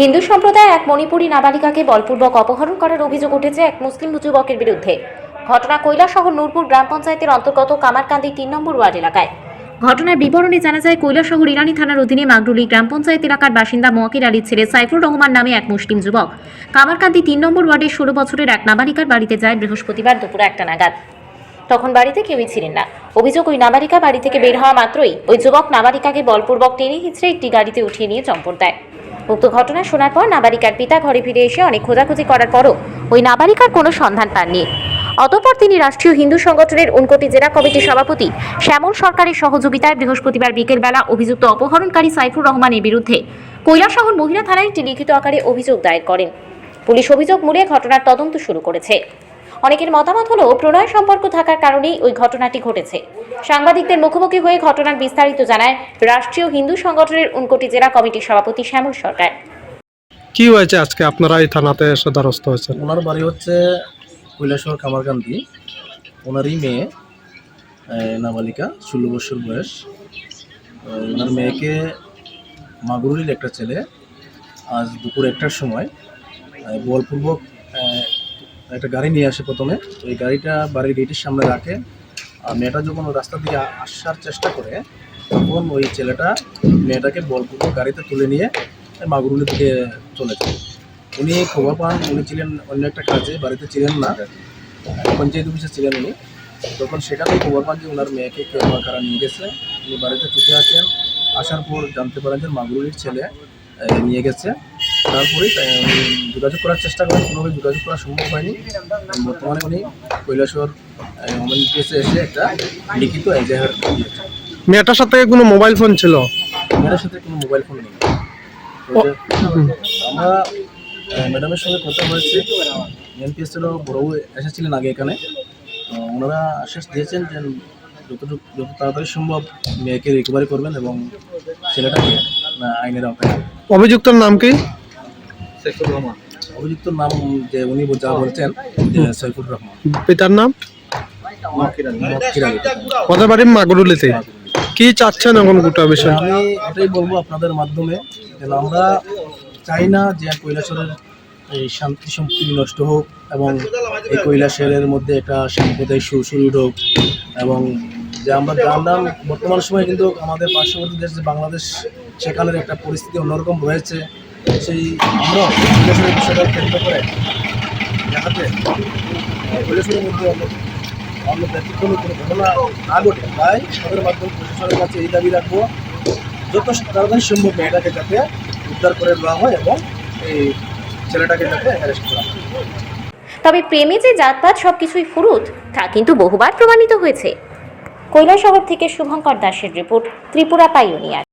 হিন্দু সম্প্রদায় এক মণিপুরী নাবালিকাকে বলপূর্বক অপহরণ করার অভিযোগ উঠেছে এক মুসলিম যুবকের বিরুদ্ধে। ঘটনা কৈলাসহর নূরপুর গ্রাম পঞ্চায়েতের অন্তর্গত কামারকান্দি তিন নম্বর ওয়ার্ড এলাকায়। ঘটনার বিবরণে জানা যায় কৈলাসহর ইরানি থানার অধীনে মাগরুলি গ্রাম পঞ্চায়েত এলাকার বাসিন্দা মোয়াকির আলীর ছেলে সাইফুর রহমান নামে এক মুসলিম যুবক। কামারকান্দি তিন নম্বর ওয়ার্ডের ষোলো বছরের এক নাবালিকার বাড়িতে যায় বৃহস্পতিবার দুপুরে একটা নাগাদ। তখন বাড়িতে কেউই ছিলেন না। অভিযোগ, ওই নাবালিকা বাড়ি থেকে বের হওয়া মাত্রই ওই যুবক নাবালিকাকে বলপূর্বক টেনে হিচড়ে একটি গাড়িতে উঠিয়ে নিয়ে চম্পট দেয়। উক্ত ঘটনা শোনার পর নাবালিকার পিতা ঘরে ফিরে এসে অনেক খোঁজাখুঁজি করার পরও ওই নাবালিকার কোনো সন্ধান পাননি। অতঃপর তিনি রাষ্ট্রীয় হিন্দু সংগঠনের উনকোটি জেলা কমিটির সভাপতি শ্যামল সরকারের সহযোগিতায় বৃহস্পতিবার বিকেলবেলা অভিযুক্ত অপহরণকারী সাইফুর রহমানের বিরুদ্ধে কৈলাসহর মহিলা থানায় একটি লিখিত আকারে অভিযোগ দায়ের করেন। পুলিশ অভিযোগ মূলে ঘটনার তদন্ত শুরু করেছে। অনেকের মতামত হলো প্রণয় সম্পর্ক থাকার কারণেই ওই ঘটনাটি ঘটেছে। সাংবাদিকদের মুখোমুখি হয়ে ঘটনার বিস্তারিত জানায় রাষ্ট্রীয় হিন্দু সংগঠনের উনকোটি জেলা কমিটির সভাপতি শ্যামল সরকার। কি হয়েছে আজকে? আপনারা এই থানাতে এসে দ্বারস্থ হয়েছেন? ওনার বাড়ি হচ্ছে কৈলাসহর কামারকান্দি। ওনারই মেয়ে নাবালিকা ষোলো বছর বয়স। ওনার মেয়েকে মাগুরুলির একটা ছেলে আজ দুপুর একটার সময় বলপূর্বক একটা গাড়ি নিয়ে আসে প্রথমে। ওই গাড়িটা বাড়ির গেটের সামনে রাখে। আর মেয়েটা যখন রাস্তা দিয়ে আসার চেষ্টা করে, তখন ওই ছেলেটা মেয়েটাকে বলপূর্বক গাড়িতে তুলে নিয়ে মাগুরুলির দিকে চলে যায়। উনি খবর পান, উনি ছিলেন অন্য একটা কাজে, বাড়িতে ছিলেন না। পঞ্চায়েত অফিসে ছিলেন উনি। তখন সেখানে খবর পান যে ওনার মেয়েকে কেউ কারা নিয়ে গেছে। উনি বাড়িতে ছুটে আসেন। আসার পর জানতে পারেন যে মাগুরির ছেলে নিয়ে গেছে। তারপরেই তাই যোগাযোগ করার চেষ্টা করেন কোনোভাবে যোগাযোগ করা সম্ভব হয়নি। বর্তমানে উনি কৈলাসর কেসে এসে একটা লিখিত এজাহার মেয়েটার সাথে কোনো মোবাইল ফোন ছিল? মেয়েটার সাথে কোনো মোবাইল ফোন নেই। আমরা ম্যাডামের সঙ্গে কথা হয়েছে। এনপিএস ছিল বড়বাবু এসেছিলেন আগে এখানে। ওনারা আশ্বাস দিয়েছেন যে যতটুকু যত তাড়াতাড়ি সম্ভব মেয়েকে রিকভারি করবেন এবং ছেলেটাকে আইনের আওতায়। অভিযুক্তর নাম কি? অভিযুক্ত নাম যে উনি যা বলছেন যে সৈফুর রহমান। পিতার নাম? বাড়ি মাগুরুলিতে। কি চাচ্ছেন এখন গোটা বিষয়? আমি এটাই বলব আপনাদের মাধ্যমে যে আমরা চাই না যে কৈলাসরের এই শান্তি সম্পত্তি নষ্ট হোক এবং এই কৈলাসের মধ্যে একটা সাম্প্রদায়িক সুর শুরু হোক এবং যে আমরা জানলাম বর্তমান সময়ে কিন্তু আমাদের পার্শ্ববর্তী দেশ যে বাংলাদেশ সেখানের একটা পরিস্থিতি অন্যরকম রয়েছে। সেই আমরাও কৈলাসরের বিষয়টা কেন্দ্র করে যাতে আহ, মধ্যে অন্য- ব্যতিক্রমী কোনো ঘটনা না ঘটে তাই আমাদের মাধ্যমে প্রশাসনের কাছে এই দাবি রাখব যত তাড়াতাড়ি সম্ভব মেয়েটাকে যাতে উদ্ধার করে দেওয়া হয় এবং এই ছেলেটাকে যাতে অ্যারেস্ট করা হয়। তবে প্রেমে যে জাতপাত সবকিছুই ফুরুত তা কিন্তু বহুবার প্রমাণিত হয়েছে। কৈলাসহর থেকে শুভঙ্কর দাসের রিপোর্ট ত্রিপুরা পাইওনিয়ার।